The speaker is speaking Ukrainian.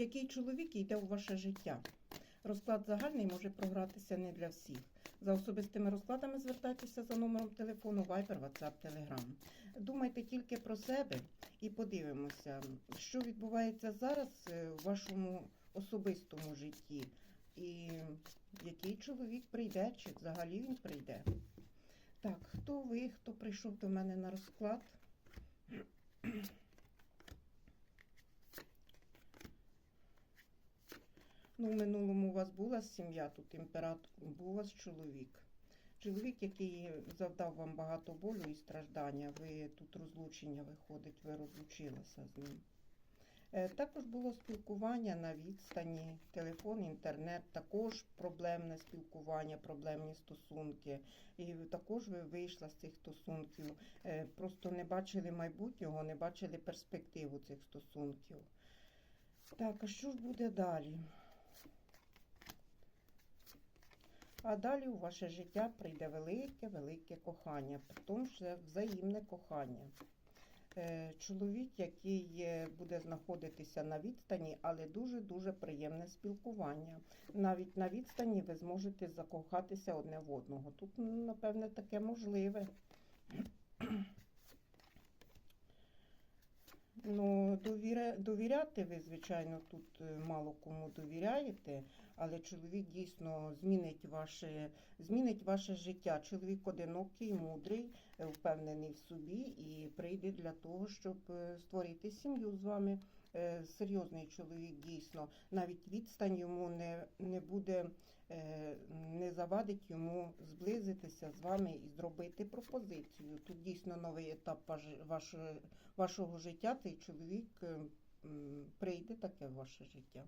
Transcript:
Який чоловік йде у ваше життя? Розклад загальний може програтися не для всіх. За особистими розкладами звертайтеся за номером телефону Viber, WhatsApp, Telegram. Думайте тільки про себе і подивимося, що відбувається зараз е, в вашому особистому житті. І який чоловік прийде, чи взагалі він прийде. Так, хто ви, хто прийшов до мене на розклад? Ну, в минулому у вас була сім'я, тут імператор, був у вас чоловік. Чоловік, який завдав вам багато болю і страждання, ви тут розлучення виходить, ви розлучилися з ним. Е, Також було спілкування на відстані, телефон, інтернет, також проблемне спілкування, проблемні стосунки. І також ви вийшла з цих стосунків, е, просто не бачили майбутнього, не бачили перспективу цих стосунків. Так, а що ж буде далі? А далі у ваше життя прийде велике, велике кохання, тому що взаємне кохання. Е, Чоловік, який е, буде знаходитися на відстані, але дуже-дуже приємне спілкування. Навіть на відстані ви зможете закохатися одне в одного. Тут, напевне, таке можливе. Ну, довіря... довіряти ви, звичайно, тут е, мало кому довіряєте, але чоловік дійсно змінить ваше, змінить ваше життя. Чоловік одинокий, мудрий, е, впевнений в собі і прийде для того, щоб е, створити сім'ю з вами. Е, Серйозний чоловік дійсно. Навіть відстань йому не, не буде, не завадить йому зблизитися з вами і зробити пропозицію. Тут дійсно новий етап вашого, вашого життя. Цей чоловік е, прийде таке в ваше життя.